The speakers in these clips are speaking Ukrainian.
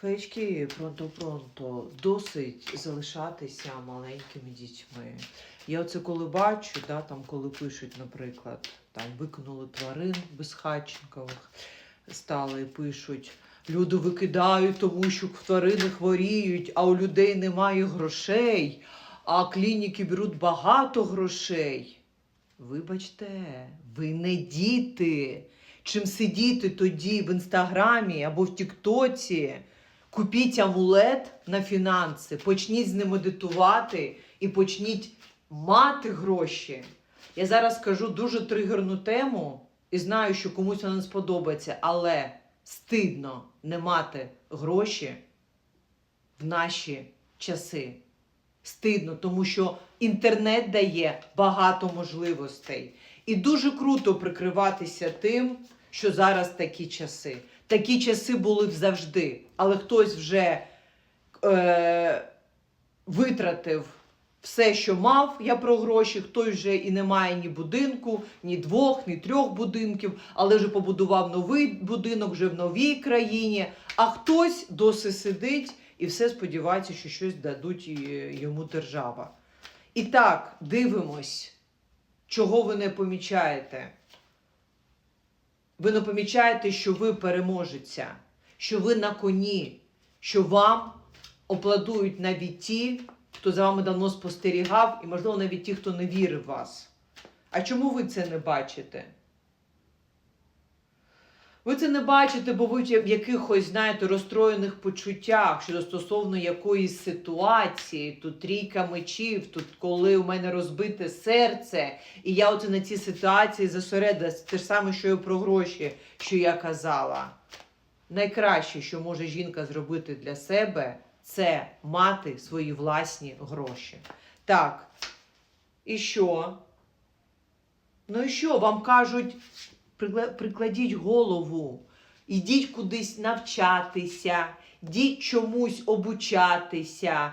Феєчки пронто-пронто досить залишатися маленькими дітьми. Я оце коли бачу, да, там, коли пишуть, наприклад, там викинули тварин безхатченкових, стали пишуть. Люди викидають, тому що тварини хворіють, а у людей немає грошей, а клініки беруть багато грошей. Вибачте, ви не діти. Чим сидіти тоді в інстаграмі або в Тіктоці, купіть амулет на фінанси, почніть з ним медитувати і почніть мати гроші. Я зараз скажу дуже тригерну тему і знаю, що комусь вона не сподобається, але стидно не мати гроші в наші часи. Стидно, тому що інтернет дає багато можливостей. І дуже круто прикриватися тим, що зараз такі часи. Такі часи були завжди, але хтось вже е, витратив все, що мав я про гроші, хтось вже і не має ні будинку, ні двох, ні трьох будинків, але вже побудував новий будинок вже в новій країні. А хтось досі сидить і все сподівається, що щось дадуть е, йому держава. І так, дивимось, чого ви не помічаєте. Ви не помічаєте, що ви переможеця, що ви на коні, що вам оплатують навіть ті, хто за вами давно спостерігав, і, можливо, навіть ті, хто не вірив в вас. А чому ви це не бачите? Ви це не бачите, бо ви в якихось, знаєте, розстроєних почуттях щодо стосовно якоїсь ситуації. Тут трійка мечів, тут коли у мене розбите серце, і я оце на цій ситуації зосередилась. Те ж саме, що і про гроші, що я казала. Найкраще, що може жінка зробити для себе, це мати свої власні гроші. Так. І що? Ну і що? Вам кажуть, прикладіть голову, ідіть кудись навчатися, йдіть чомусь обучатися,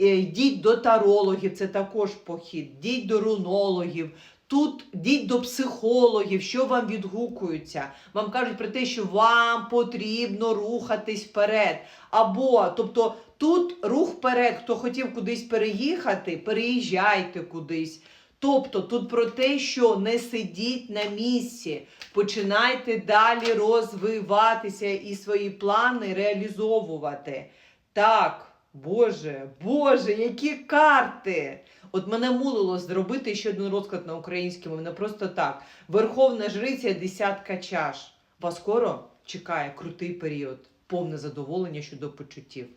е, йдіть до тарологів, це також похід, йдіть до рунологів. Тут йдіть до психологів, що вам відгукується. Вам кажуть про те, що вам потрібно рухатись вперед. Або, тобто, тут рух вперед, хто хотів кудись переїхати, переїжджайте кудись. Тобто тут про те, що не сидіть на місці, починайте далі розвиватися і свої плани реалізовувати. Так, Боже, Боже, які карти! От мене мулило зробити ще один розклад на українському, мене просто так. Верховна жриця, десятка чаш. Вас скоро чекає крутий період, повне задоволення щодо почуттів.